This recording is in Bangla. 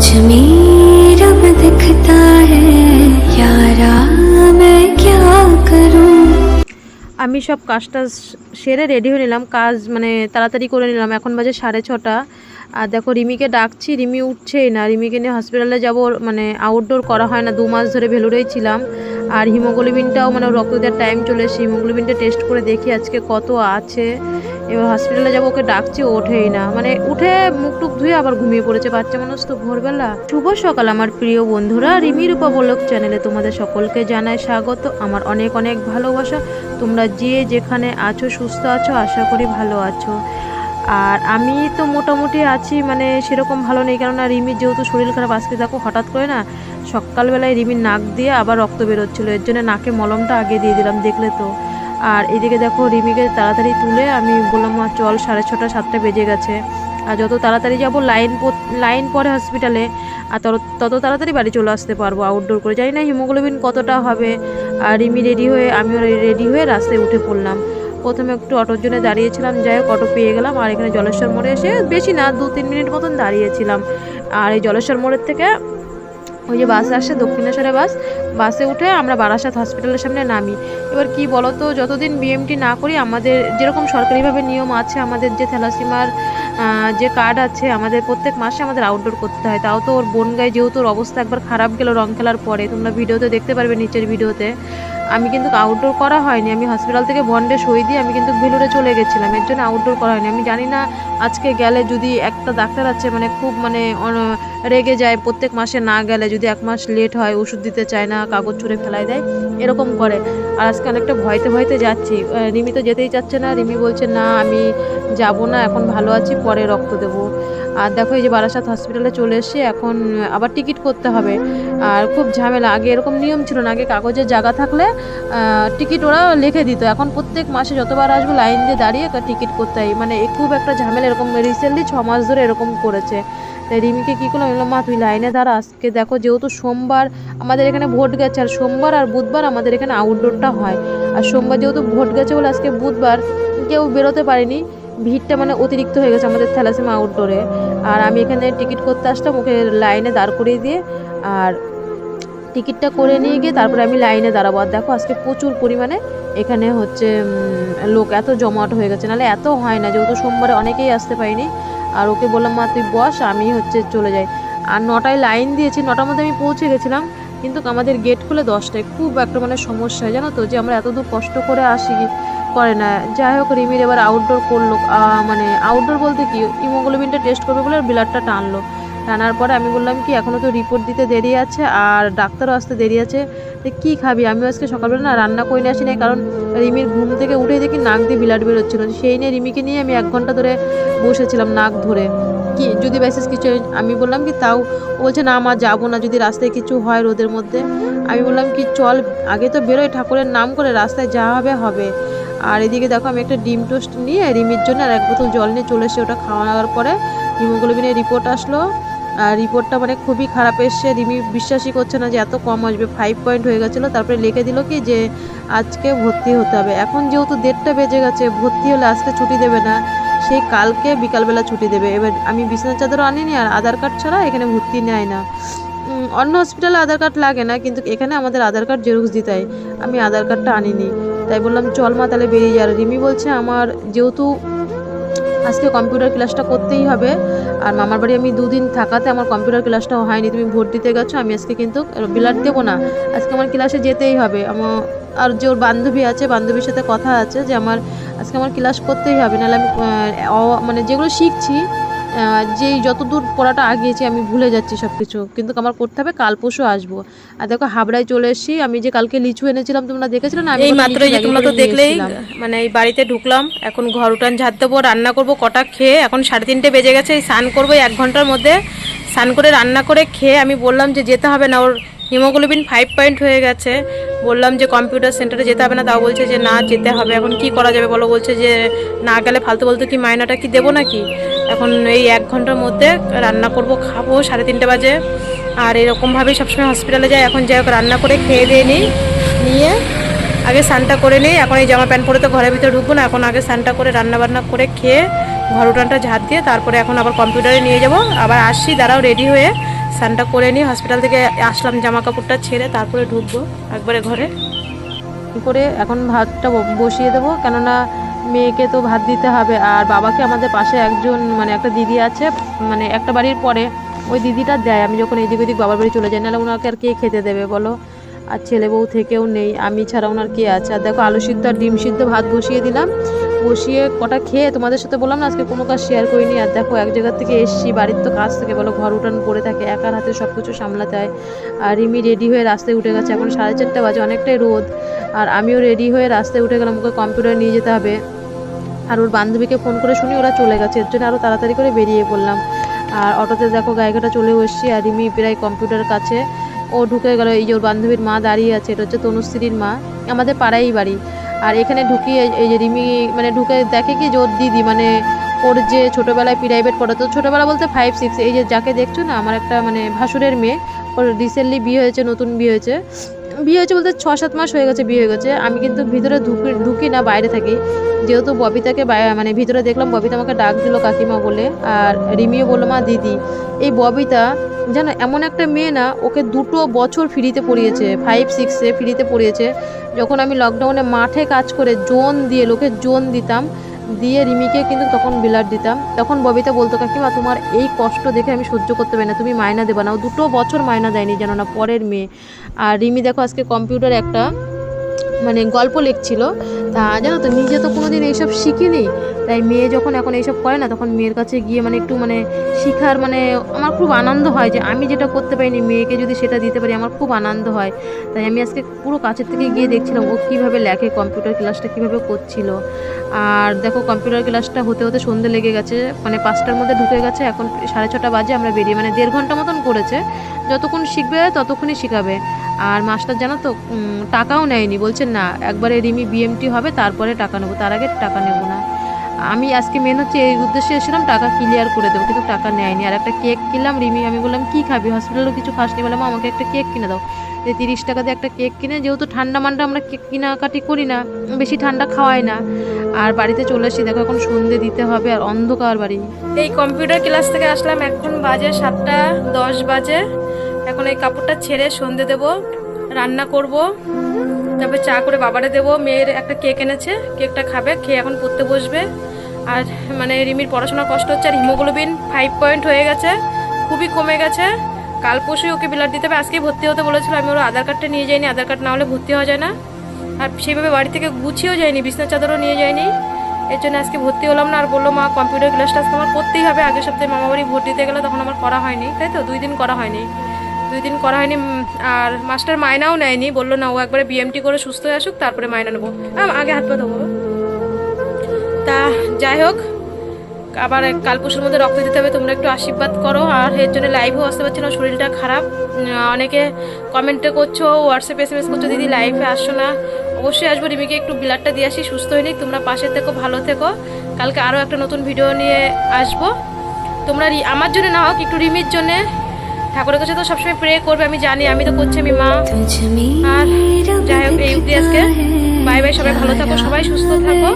मुझ में रब दिखता है यारा मैं क्या करूं আমি সব কাজটা সেরে রেডি হয়ে নিলাম কাজ মানে তাড়াতাড়ি করে নিলাম এখন বাজে সাড়ে ছটা আর দেখো রিমিকে ডাকছি রিমি উঠছেই না রিমিকে নিয়ে হসপিটালে যাব মানে আউটডোর করা হয় না দু মাস ধরে ভেলুরেই ছিলাম আর হিমোগ্লোবিনটাও মানে ওর রক্ত দেওয়ার টাইম চলে এসেছে হিমোগ্লোবিনটা টেস্ট করে দেখি আজকে কত আছে এবার হসপিটালে যাব, ওকে ডাকছি ওঠেই না। মানে উঠে মুখ টুক ধুয়ে আবার ঘুমিয়ে পড়েছে বাচ্চা মানুষ তো ভোরবেলা। শুভ সকাল আমার প্রিয় বন্ধুরা। রিমির উপবলক চ্যানেলে তোমাদের সকলকে জানাই স্বাগত। আমার অনেক অনেক ভালোবাসা। তোমরা যে যেখানে আছো, সুস্থ আছো, আশা করি ভালো আছো। আর আমি তো মোটামুটি আছি মানে সেরকম ভালো নেই। কেননা রিমির যেহেতু শরীর খারাপ, আজকে দেখো হঠাৎ করে না সকালবেলায় রিমির নাক দিয়ে আবার রক্ত বেরোচ্ছিলো। এর জন্য নাকে মলমটা আগে দিয়ে দিলাম, দেখলে তো। আর এদিকে দেখো রিমিকে তাড়াতাড়ি তুলে আমি বললাম, মা, চল, সাড়ে ছটা, সাতটা বেজে গেছে। আর যত তাড়াতাড়ি যাব, লাইন লাইন পরে হসপিটালে আর তত- তত তাড়াতাড়ি বাড়ি চলে আসতে পারব আউটডোর করে। জানি না হিমোগ্লোবিন কতটা হবে। আর রিমি রেডি হয়ে, আমিও রেডি হয়ে রাস্তায় উঠে পড়লাম। প্রথমে একটু অটোর জন্য দাঁড়িয়েছিলাম, যাই হোক, অটো পেয়ে গেলাম। আর এখানে জলেশ্বর মোড়ে এসে বেশি না দু তিন মিনিট মতন দাঁড়িয়েছিলাম। আর এই জলেশ্বর মোড়ের থেকে ওই যে বাসে আসছে দক্ষিণেশ্বরে বাস, বাসে উঠে আমরা বারাসাত হসপিটালের সামনে নামি। এবার কি বলতো, যতদিন বিএমটি না করি, আমাদের যেরকম সরকারিভাবে নিয়ম আছে, আমাদের যে থ্যালাসিমার যে কার্ড আছে, আমাদের প্রত্যেক মাসে আমাদের আউটডোর করতে হয়। তাও তো ওর বোন গায়ে যেহেতু ওর অবস্থা একবার খারাপ গেল রং খেলার পরে, তোমরা ভিডিওতে দেখতে পারবে নিচের ভিডিওতে। আমি কিন্তু আউটডোর করা হয়নি, আমি হসপিটাল থেকে বন্ডে সই দিয়ে আমি কিন্তু ভেলুরে চলে গেছিলাম, এর জন্য আউটডোর করা হয়নি। আমি জানি না আজকে গেলে যদি একটা ডাক্তার আছে মানে খুব মানে রেগে যায়, প্রত্যেক মাসে না গেলে যদি এক মাস লেট হয়, ওষুধ দিতে চায় না, কাগজ ছুঁড়ে ফেলাই দেয়, এরকম করে। আর আজকে অনেকটা ভয়তে ভয়তে যাচ্ছি। রিমি তো যেতেই চাচ্ছে না। রিমি বলছে, না, আমি যাব না, এখন ভালো আছি, পরে রক্ত দেবো। আর দেখো এই যে বারাসাত হসপিটালে চলে এসে এখন আবার টিকিট করতে হবে। আর খুব ঝামেলা। আগে এরকম নিয়ম ছিল না। আগে কাগজের জায়গা থাকলে টিকিট ওরা লিখে দিত। এখন প্রত্যেক মাসে যতবার আসব, লাইন দিয়ে দাঁড়িয়ে টিকিট করতে হয়। মানে খুব একটা ঝামেলা এরকম রিসেন্টলি ছ মাস ধরে এরকম করেছে। তাই রিমিকে কী করলাম? বললাম, মা তুই লাইনে দাঁড়া আজকে দেখো যেহেতু সোমবার আমাদের এখানে ভোট গেছে আর সোমবার আর বুধবার আমাদের এখানে আউটডোরটা হয়। আর সোমবার যেহেতু ভোট গেছে বলে আজকে বুধবার কেউ বেরোতে পারেনি ভিড়টা মানে অতিরিক্ত হয়ে গেছে আমাদের থ্যালাসেমা আউটডোরে আর আমি এখানে টিকিট করতে আসলাম ওকে লাইনে দাঁড় করিয়ে দিয়ে আর টিকিটটা করে নিয়ে গিয়ে তারপরে আমি লাইনে দাঁড়াবো। আর দেখো আজকে প্রচুর পরিমাণে এখানে হচ্ছে লোক এত জমাট হয়ে গেছে। নাহলে এত হয় না যেহেতু সোমবারে অনেকেই আসতে পারিনি। আর ওকে বললাম, মা, তুই বস, আমি হচ্ছে চলে যাই। আর নটায় লাইন দিয়েছি, নটার মধ্যে আমি পৌঁছে গেছিলাম, কিন্তু আমাদের গেট খুলে দশটায় খুব একটা মানে সমস্যা হয়, জানো তো, যে আমরা এত দূর কষ্ট করে আসি করে না। যাই হোক, রিমির এবার আউটডোর করল মানে আউটডোর বলতে কি ইমোগ্লোবিনটা টেস্ট করবে বলে আর ব্লাডটা টানলো। টানার পরে আমি বললাম কি এখনও তো রিপোর্ট দিতে দেরি আছে আর ডাক্তারও আসতে দেরি আছে কী খাবি? আমিও আজকে সকালবেলা না রান্না করে নিয়ে আসি নাই কারণ রিমির ঘুম থেকে উঠে দেখি নাক দিয়ে বিলাট বেরোচ্ছিলো। সেই নিয়ে রিমিকে নিয়ে আমি এক ঘণ্টা ধরে বসেছিলাম নাক ধরে। কি, যদি ব্যাসেস কিছু আমি বললাম কি, তাও বলছে, না আমার যাব না, যদি রাস্তায় কিছু হয় রোদের মধ্যে। আমি বললাম কি, চল, আগে তো বেরোয় ঠাকুরের নাম করে রাস্তায় যা হবে হবে। আর এদিকে দেখো, আমি একটা ডিম টোস্ট নিয়ে রিমির জন্য আর এক বোতল জল নিয়ে চলে এসে ওটা খাওয়ানোর পরে। হিমোগ্লোবিনের রিপোর্ট আসলো। রিপোর্টটা মানে খুবই খারাপ এসছে। রিমি বিশ্বাসই করছে না যে এত কম আসবে। ফাইভ পয়েন্ট হয়ে গেছিল, তারপরে লিখে দিল কি যে আজকে ভর্তি হতে হবে। এখন যেহেতু দেড়টা বেজে গেছে, ভর্তি হলে আজকে ছুটি দেবে না সেই কালকে বিকালবেলা ছুটি দেবে। এবার আমি বিছানার চাদরও আনিনি আর আধার কার্ড ছাড়া এখানে ভর্তি নেয় না। অন্য হসপিটালে আধার কার্ড লাগে না, কিন্তু এখানে আমাদের আধার কার্ড জেরক্স দিতে হয়। আমি আধার কার্ডটা আনিনি। তাই বললাম, চল মা, তাহলে বেরিয়ে যা। রিমি বলছে, আমার যেহেতু আজকে কম্পিউটার ক্লাসটা করতেই হবে। আর মামার বাড়ি আমি দুদিন থাকাতে আমার কম্পিউটার ক্লাসটাও হয়নি। তুমি ভোট দিতে গেছো, আমি আজকে কিন্তু বিলাট দেবো না। আজকে আমার ক্লাসে যেতেই হবে। আমার আর যে ওর বান্ধবী আছে, বান্ধবীর সাথে কথা আছে যে আমার, আজকে আমার ক্লাস করতেই হবে। নাহলে আমি মানে যেগুলো শিখছি যেই যতদূর পড়াটা আগিয়েছি আমি ভুলে যাচ্ছি সব কিছু কিন্তু আমার করতে হবে কাল পরশু আসব। আর দেখো হাবড়ায় চলে এসেছি। আমি যে কালকে লিচু এনেছিলাম তোমরা দেখেছিলে না? আমি এই মাত্র যে তোমরা তো দেখলেই মানে এই বাড়িতে ঢুকলাম। এখন ঘর উঠান ঝাড় দেবো রান্না করব কটা খেয়ে। এখন সাড়ে তিনটে বেজে গেছে এই স্নান করব এক ঘণ্টার মধ্যে। স্নান করে রান্না করে খেয়ে আমি বললাম যে যেতে হবে না ওর হিমোগ্লোবিন ফাইভ পয়েন্ট হয়ে গেছে। বললাম যে কম্পিউটার সেন্টারে যেতে হবে না তাও বলছে যে না যেতে হবে। এখন কি করা যাবে বলো? বলছে যে না গেলে ফালতু বলতে কি মায়নাটা কি দেবো নাকি? এখন এই এক ঘণ্টার মধ্যে রান্না করব, খাব, সাড়ে তিনটে বাজে। আর এরকমভাবেই সবসময় হসপিটালে যাই। এখন যাই হোক, রান্না করে খেয়ে দিয়ে নিই, নিয়ে আগে স্নানটা করে নিই। এখন এই জামা প্যান্ট পরে তো ঘরের ভিতরে ঢুকবো না। এখন আগে স্নানটা করে রান্না বান্না করে খেয়ে ঘর উঠানটা ঝাঁট দিয়ে তারপরে এখন আবার কম্পিউটারে নিয়ে যাব। আবার আসছি দাঁড়াও রেডি হয়ে স্নানটা করে নিই। হসপিটাল থেকে আসলাম জামা কাপড়টা ছেড়ে তারপরে ঢুকবো একবারে ঘরে। করে এখন ভাতটা বসিয়ে দেবো। কেননা মেয়েকে তো ভাত দিতে হবে, আর বাবাকে আমাদের পাশে একজন মানে একটা দিদি আছে মানে একটা বাড়ির পরে ওই দিদিটা দেয়। আমি যখন এদিক ওদিক বাবার বাড়ি চলে যাই, নাহলে ওনাকে আর কে খেতে দেবে বলো? আর ছেলে বউ থেকেও নেই, আমি ছাড়া ওনার কে আছে? আর দেখো আলু সিদ্ধ আর ডিম সিদ্ধ ভাত বসিয়ে দিলাম। বসিয়ে কটা খেয়ে তোমাদের সাথে বললাম না, আজকে কোনো কাজ শেয়ার করিনি। আর দেখো, এক জায়গা থেকে এসছি, বাড়ির তো কাজ থেকে, বলো, ঘর উঠান পড়ে থাকে, একার হাতে সব কিছু সামলাতে হয়। আর রিমি রেডি হয়ে রাস্তায় উঠে গেছে, এখন সাড়ে চারটে বাজে, অনেকটাই রোদ। আর আমিও রেডি হয়ে রাস্তায় উঠে গেলাম, ওকে কম্পিউটার নিয়ে যেতে হবে। আর ওর বান্ধবীকে ফোন করে শুনি ওরা চলে গেছে, এর জন্য আরও তাড়াতাড়ি করে বেরিয়ে পড়লাম। আর অটোতে দেখো গায়িকাটা চলে এসেছি, আর রিমি প্রায় কম্পিউটার কাছে। ও ঢুকে গেল, এই যে ওর বান্ধবীর মা দাঁড়িয়ে আছে, এটা হচ্ছে তনুশ্রীর মা, আমাদের পাড়াই বাড়ি। আর এখানে ঢুকিয়ে এই যে রিমি মানে ঢুকে দেখে কি জোর দিদি মানে ওর যে ছোটোবেলায় প্রাইভেট পড়াতো ছোটোবেলা বলতে ফাইভ সিক্স এই যে যাকে দেখছ না, আমার একটা মানে ভাসুরের মেয়ে, ওর রিসেন্টলি বিয়ে হয়েছে, নতুন বিয়ে হয়েছে। বিয়ে হয়েছে বলতে ছ সাত মাস হয়ে গেছে, বিয়ে হয়ে গেছে। আমি কিন্তু ভিতরে ঢুকি ঢুকি না, বাইরে থাকি। যেহেতু ববিতাকে মানে ভিতরে দেখলাম, ববিতা আমাকে ডাক দিল কাকিমা বলে, আর রিমিও বলল, মা, দিদি। এই ববিতা যেন এমন একটা মেয়ে না, ওকে দুটো বছর ফ্রিতে পড়িয়েছে ফাইভ সিক্সে ফ্রিতে পড়িয়েছে। যখন আমি লকডাউনে মাঠে কাজ করে জোন দিয়ে, লোকে জোন দিতাম দিয়ে রিমিকে কিন্তু তখন বিলার দিতাম। তখন ববিতা বলতো, কাকিমা, তোমার এই কষ্ট দেখে আমি সহ্য করতে পারি না। তুমি মায়না দেবা না। ও দুটো বছর মায়না দেয়নি যেন না পরের মেয়ে। আর রিমি দেখো আজকে কম্পিউটার একটা মানে গল্প লিখছিল। তা জানো তো, নিজে তো কোনোদিন এইসব শিখিনি। তাই মেয়ে যখন এখন এইসব করে না, তখন মেয়ের কাছে গিয়ে মানে একটু মানে শিখার মানে আমার খুব আনন্দ হয় যে আমি যেটা করতে পারিনি, মেয়েকে যদি সেটা দিতে পারি আমার খুব আনন্দ হয়। তাই আমি আজকে পুরো কাছের থেকে গিয়ে দেখছিলাম ও কীভাবে লেখে, কম্পিউটার ক্লাসটা কীভাবে করছিল। আর দেখো, কম্পিউটার ক্লাসটা হতে হতে সন্ধে লেগে গেছে মানে পাঁচটার মধ্যে ঢুকে গেছে, এখন সাড়ে ছটা বাজে, আমরা বেরিয়ে মানে দেড় ঘণ্টা মতন করেছে। যতক্ষণ শিখবে ততক্ষণই শিখাবে। আর মাস্টার জানো তো টাকাও নেয়নি। বলছেন না, একবারে রিমি বিএমটি হবে, তারপরে টাকা নেব। তার আগে টাকা নেব না। আমি আজকে মেন হচ্ছে এই উদ্দেশ্যে এসেছিলাম, টাকা ক্লিয়ার করে দেবো, কিন্তু টাকা নেয়নি। আর একটা কেক কিনলাম, রিমি, আমি বললাম, কী খাবি? হসপিটালেও কিছু খাসনি, বললাম, আমাকে একটা কেক কিনে দাও। যে তিরিশ টাকা দিয়ে একটা কেক কিনে, যেহেতু ঠান্ডা মান্ডা আমরা কেক কেনাকাটি করি না, বেশি ঠান্ডা খাওয়াই না। আর বাড়িতে চলে এসেছি, দেখো এখন সন্ধে দিতে হবে, আর অন্ধকার বাড়ি। এই কম্পিউটার ক্লাস থেকে আসলাম, এখন বাজে সাতটা দশ বাজে। এখন এই কাপড়টা ছেড়ে সন্ধে দেব, রান্না করব, তারপর চা করে বাবারে দেবো। মেয়ের একটা কেক এনেছে, কেকটা খাবে, খেয়ে এখন পড়তে বসবে। আর মানে রিমির পড়াশোনার কষ্ট হচ্ছে, আর হিমোগ্লোবিন ফাইভ পয়েন্ট হয়ে গেছে, খুবই কমে গেছে। কাল পরশুই ওকে ব্লাড দিতে হবে, আজকেই ভর্তি হতে বলেছিল, আমি ওর আধার কার্ডটা নিয়ে যাইনি, আধার কার্ড না হলে ভর্তি হওয়া যায় না। আর সেইভাবে বাড়ি থেকে গুছিয়েও যায়নি বিছনা চাদরও নিয়ে যায়নি এর জন্য আজকে ভর্তি হলাম না, আর বলল, মা কম্পিউটার ক্লাসটা আজকে আমার করতেই হবে, আগের সপ্তাহে মামা বাড়ি ভোট দিতে গেলে তখন আমার করা হয়নি। তাই তো, দুই দিন করা হয়নি। দুই দিন করা হয়নি আর মাস্টার মায়নাও নেয়নি। বলল, না, ও একবারে বিএমটি করে সুস্থ হয়ে আসুক, তারপরে মায়না নেব। আগে হাত পা দেবো তা যাই হোক, আবার কাল পরশুর মধ্যে রক্ত দিতে হবে, তোমরা একটু আশীর্বাদ করো। আর এর জন্য লাইভেও আসতে পারছি না, শরীরটা খারাপ। অনেকে কমেন্টে করছ হোয়াটসঅ্যাপ এস এম এস করছ, দিদি লাইভে আসছো না। অবশ্যই আসব, রিমিকে একটু ব্লাডটা দিয়ে আসি, সুস্থ হয়ে তোমরা পাশে থেকো, ভালো থেকো। কালকে আরও একটা নতুন ভিডিও নিয়ে আসব। তোমরা আমার জন্য না হোক, একটু রিমির জন্যে ঠাকুরের কাছে তো সবসময় প্রে করবে আমি জানি আমি তো করছি আমি মা। আর যাই হোক এই অব্দি আজকে। বাই বাই সবাই ভালো থাকো সবাই সুস্থ থাকো।